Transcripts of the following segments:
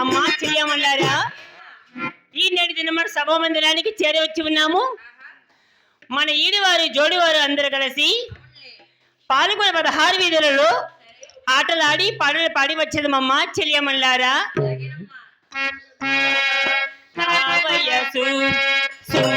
అమ్మా చెయ్యమన్నారా? ఈ నేటి దినమడు సభా మందిరానికి చేరి వచ్చి ఉన్నాము. మన ఈడివారు జోడివారు అందరు కలిసి పాల్గొన పదహారు వీధులలో ఆటలాడి పాటలు పాడి వచ్చేది మమ్మ చెల్లియమల్లారా సుమ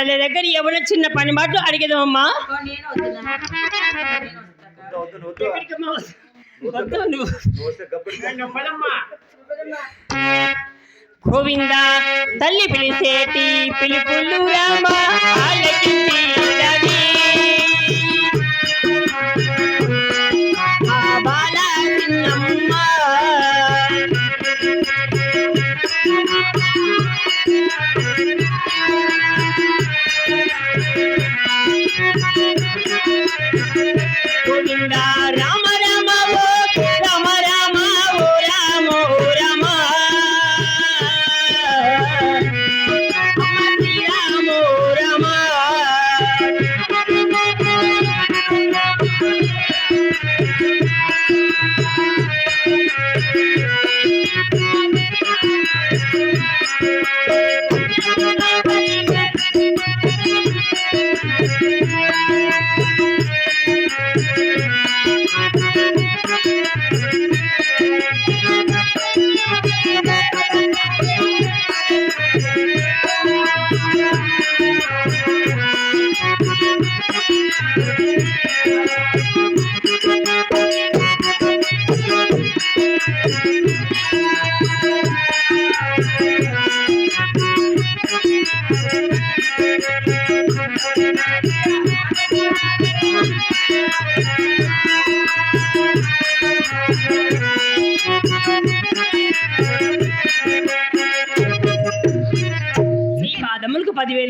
తల్లి దగ్గర ఎవరో చిన్న పని మాటలు అడిగేదమ్మా? గోవింద తల్లి పిలిచేటి పిలుపులు రామా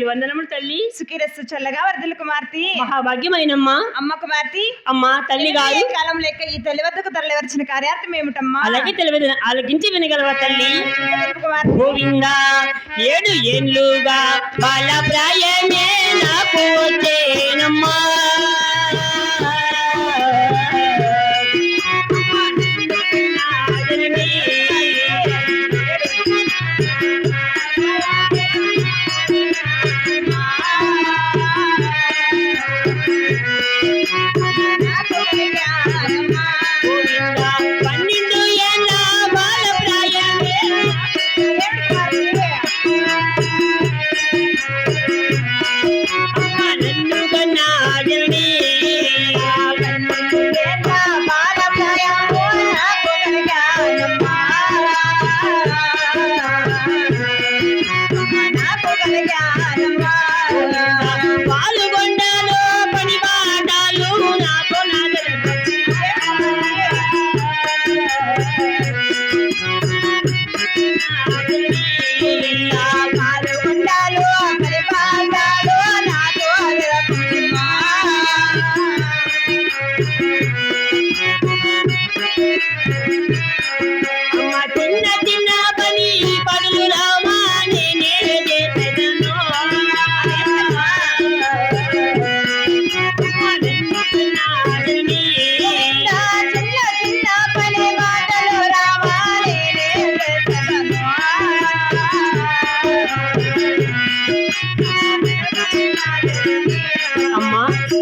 పదివేలు వందనములు తల్లి. సుఖిరస్సు చల్లగా వరదలు కుమార్తె. మహాభాగ్యమైనమ్మా. అమ్మ కుమార్తె. అమ్మా తల్లి గారు. కాలం లెక్క ఈ తల్లి వద్దకు తరలివచ్చిన కార్యార్థం ఏమిటమ్మా? అలాగే తెలియదు ఆలకించి వినగలవా తల్లి? గోవింద ఏడు ఏళ్ళుగా బాల ప్రాయమే నాకు వచ్చేనమ్మా.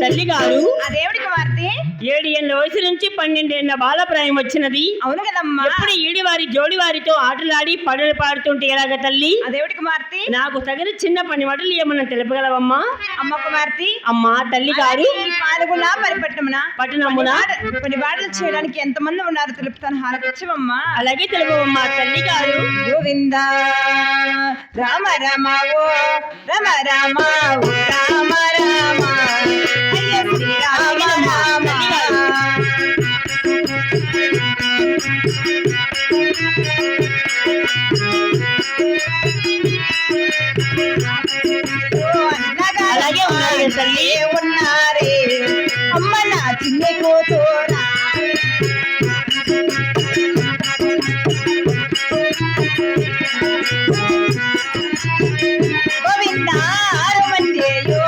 తల్లి గారు. అదేమిటి కుమార్తె ఏడు ఏళ్ళ వయసు నుంచి పన్నెండేళ్ళ బాలప్రాయం వచ్చినది. అవును కదమ్మా. ఎప్పుడు ఈడివారి జోడివారితో ఆటలాడి పడులు పాడుతుంటే ఎలాగ తల్లి? అదేమిటి కుమార్తె నాకు తగిన చిన్న పని వడలు ఏమన్నా తెలుపగలవమ్మా? అమ్మ కుమార్తె అమ్మా తల్లి గారు. పాల్గొన్న పరిపట్టమున? పట్టణమున. కొన్ని వాటలు చేయడానికి ఎంతమంది ఉన్నారు తెలుపుతాను. హారకిచ్చవమ్మా అలాగే తెలుపవమ్మా తల్లి గారు. గోవింద. రామ రామ ఓ. రామ రామ రామ రామ. తల్లి. ఉన్నారే? అమ్మ నా చిన్ని కూతురా గోవింద ఆరమందేయో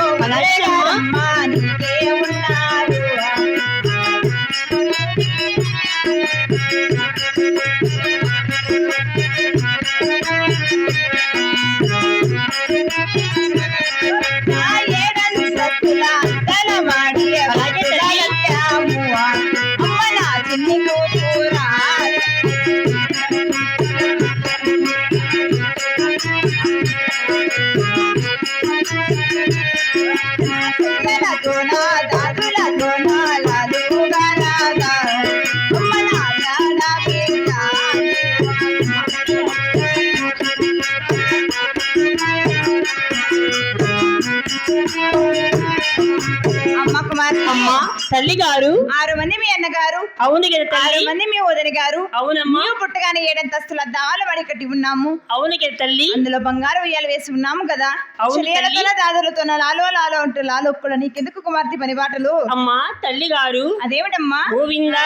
తల్లి గారు ఆరు మంది మీ అన్నగారు. అవును కదా ఆరు తల్లి మంది మీ వదిన గారు అవునమ్మా. నీవు పుట్టగానే ఏడంతస్తుల దాలు వడి కట్టి ఉన్నాము. అవును కదా తల్లి. అందులో బంగారు ఉయ్యాలు వేసి ఉన్నాము కదా. అవును చెలియలతోన దాదులతోన లాలో లాలో ఉంటూ లాలో కూడా నీకెందుకు కుమార్తె పని బాటలు అమ్మా తల్లి గారు అదేమిటమ్మా? గోవింద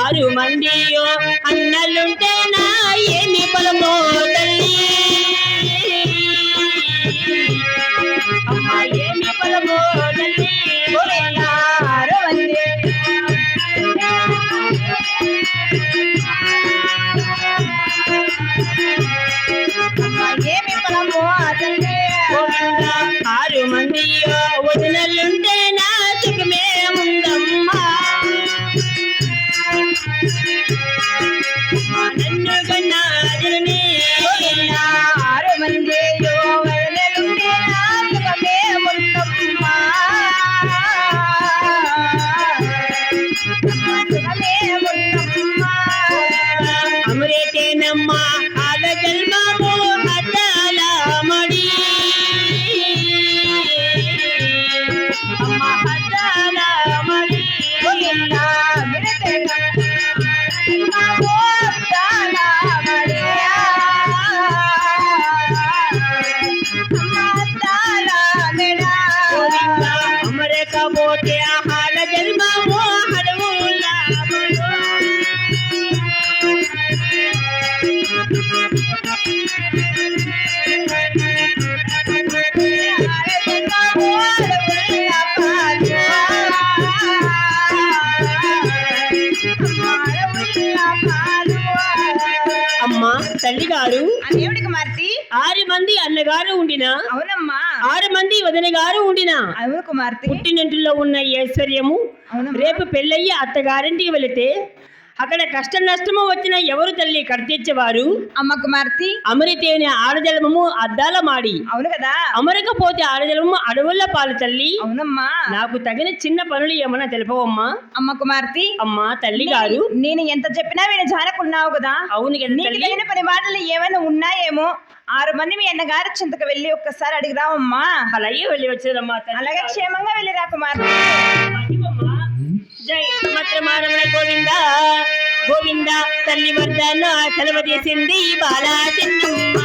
ఆరు మందియో అన్నలుంటే నా ఏమి పొలమో తల్లి. అన్నగారు ఉండిన? అవునమ్మా. ఆరు మంది వదిన గారు ఉండిన? అవును కుమార్తె. పుట్టినింటిలో ఉన్న ఐశ్వర్యము అవునమ్మా. రేపు పెళ్ళయ్యి అత్తగారింటికి వెళితే అక్కడ కష్ట నష్టము వచ్చిన ఎవరు తల్లి కడతీర్చేవారు అమ్మ కుమార్తె. అమరితేనే ఆడజలము అద్దాల మాడి. అవును కదా. అమరకపోతే ఆడజలము అడవుల పాలు తల్లి. అవునమ్మా. నాకు తగిన చిన్న పనులు ఏమన్నా తెలుపవమ్మా? అమ్మ కుమార్తె. అమ్మా తల్లి గారు నేను ఎంత చెప్పినా వీళ్ళు జానకున్నావు కదా. అవును కదా పని మాటలు ఏమైనా ఉన్నాయేమో? ఆరు మంది మీ అన్నగారు చింతకు వెళ్ళి ఒక్కసారి అడిగిరావమ్మా అలాగే వెళ్ళి వచ్చేదమ్మా అలాగే. క్షేమంగా కుమార్తె అమ్మా. జై సుమత్రమారమణ గోవింద గోవింద తల్లి వర్ధన సెలవు చేసింది బాలా చెన్నమ్మ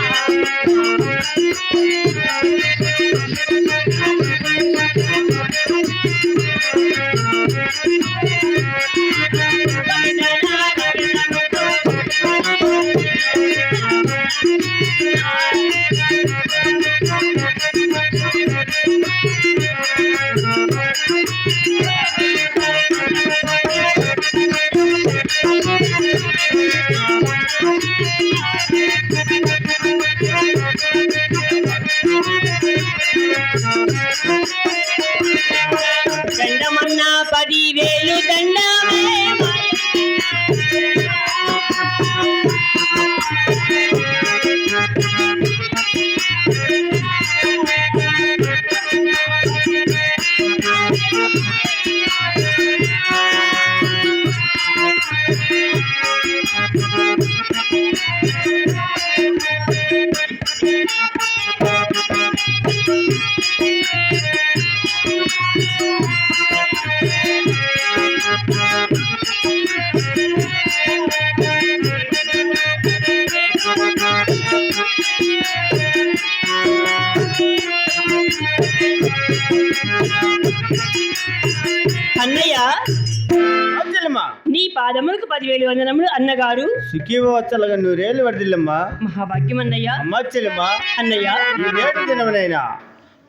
పాదములకు పదివేలు వందనములు అన్నగారు. సుఖీవచ్చలుగా నూరేళ్ళు వరదిల్లమ్మా మహాభాగ్యం అన్నయ్య అమ్మా చెల్లెమ్మా. అన్నయ్య. ఈ నేటి దినమునైనా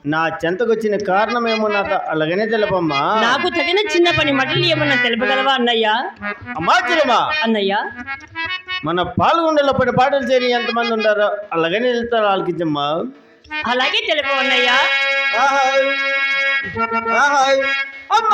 నా చెంతకొచ్చిన కారణమేమో నాకు అలాగనే తెలపమ్మా. నాకు తగిన చిన్న పని మటలు ఏమన్నా తెలుపగలవా అన్నయ్య? అమ్మా చెల్లెమ్మా. అన్నయ్య. మన పాల్గొండలో పడి పాటలు చేరి ఎంతమంది ఉంటారో అలాగనే వెళ్తారు ఆలకించమ్మా. అలాగే తెలుపు అన్నయ్య. అమ్మ